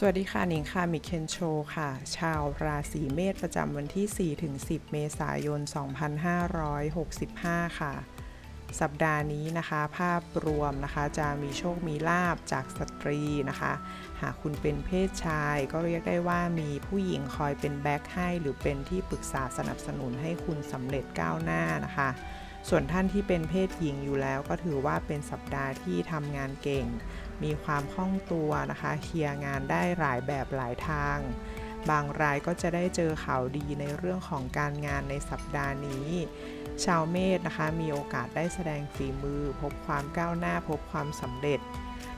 สวัสดีค่ะหนิงค่ะ มิเคนโชค่ะ ชาวราศีเมษประจำวันที่4ถึง10 เมษายน 2565 ค่ะ สัปดาห์นี้นะคะ ภาพรวมนะคะ จะมีโชคมีลาบจากสตรีนะคะ หากคุณเป็นเพศชายก็เรียกได้ว่ามีผู้หญิงคอยเป็นแบ็คให้ หรือเป็นที่ปรึกษาสนับสนุนให้คุณสำเร็จก้าวหน้านะคะ ส่วนท่านที่เป็นเพศหญิงอยู่แล้ว ก็ถือว่าเป็นสัปดาห์ที่ทำงานเก่ง มีความคล่องตัวนะคะเคลียร์งานได้หลายแบบหลายทาง บางรายก็จะได้เจอข่าวดีในเรื่องของการงานในสัปดาห์นี้ ชาวเมษนะคะมีโอกาสได้แสดงฝีมือ พบความก้าวหน้าพบความสำเร็จ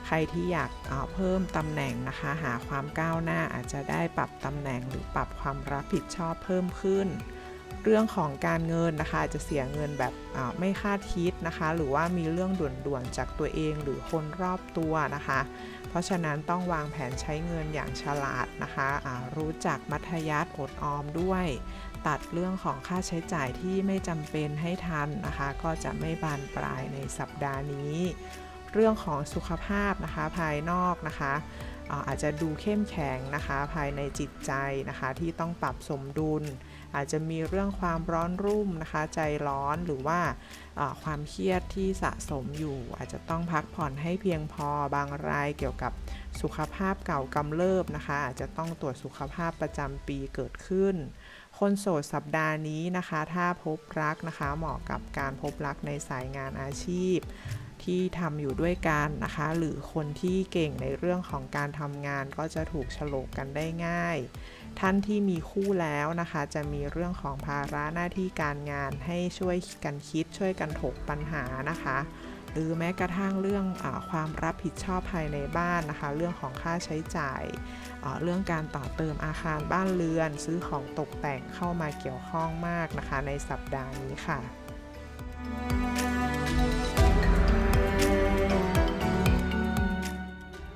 ใครที่อยากเอ่อเพิ่มตำแหน่งนะคะ หาความก้าวหน้าอาจจะได้ปรับตำแหน่งหรือปรับความรับผิดชอบเพิ่มขึ้น เรื่องของการเงินนะคะจะเสียเงินแบบไม่คาดคิดนะคะ หรือว่ามีเรื่องด่วนๆจากตัวเองหรือคนรอบตัวนะคะ เพราะฉะนั้นต้องวางแผนใช้เงินอย่างฉลาดนะคะอ่ารู้จักมัธยัติอดออมด้วย ตัดเรื่องของค่าใช้จ่ายที่ไม่จำเป็นให้ทันนะคะ ก็จะไม่บานปลายในสัปดาห์นี้ เรื่องของสุขภาพนะคะภายนอกนะคะ อาจจะดูเข้มแข็งนะคะ ภายในจิตใจนะคะ ที่ต้องปรับสมดุล อาจจะมีเรื่องความร้อนรุ่มนะคะ ใจร้อนหรือว่าอ่าความเครียดที่สะสมอยู่ อาจจะต้องพักผ่อนให้เพียงพอบางรายเกี่ยวกับสุขภาพเก่ากำเริบนะคะ อาจจะต้องตรวจสุขภาพประจำปีเกิดขึ้น คนโสดสัปดาห์นี้นะคะ ถ้าพบรักนะคะ เหมาะกับการพบรักในสายงานอาชีพ ที่ทำอยู่ด้วยกันนะคะ หรือคนที่เก่งในเรื่องของการทำงานก็จะถูกฉลกกันได้ง่าย ท่านที่มีคู่แล้วนะคะ จะมีเรื่องของภาระหน้าที่การงานให้ช่วยกันคิดช่วยกันถกปัญหานะคะ หรือแม้กระทั่งเรื่องอความรับผิดชอบภายในบ้านนะคะ เรื่องของค่าใช้จ่ายเรื่องการต่อเติมอาคารบ้านเรือน ซื้อของตกแต่งเข้ามาเกี่ยวข้องมากนะคะ ในสัปดาห์นี้ค่ะ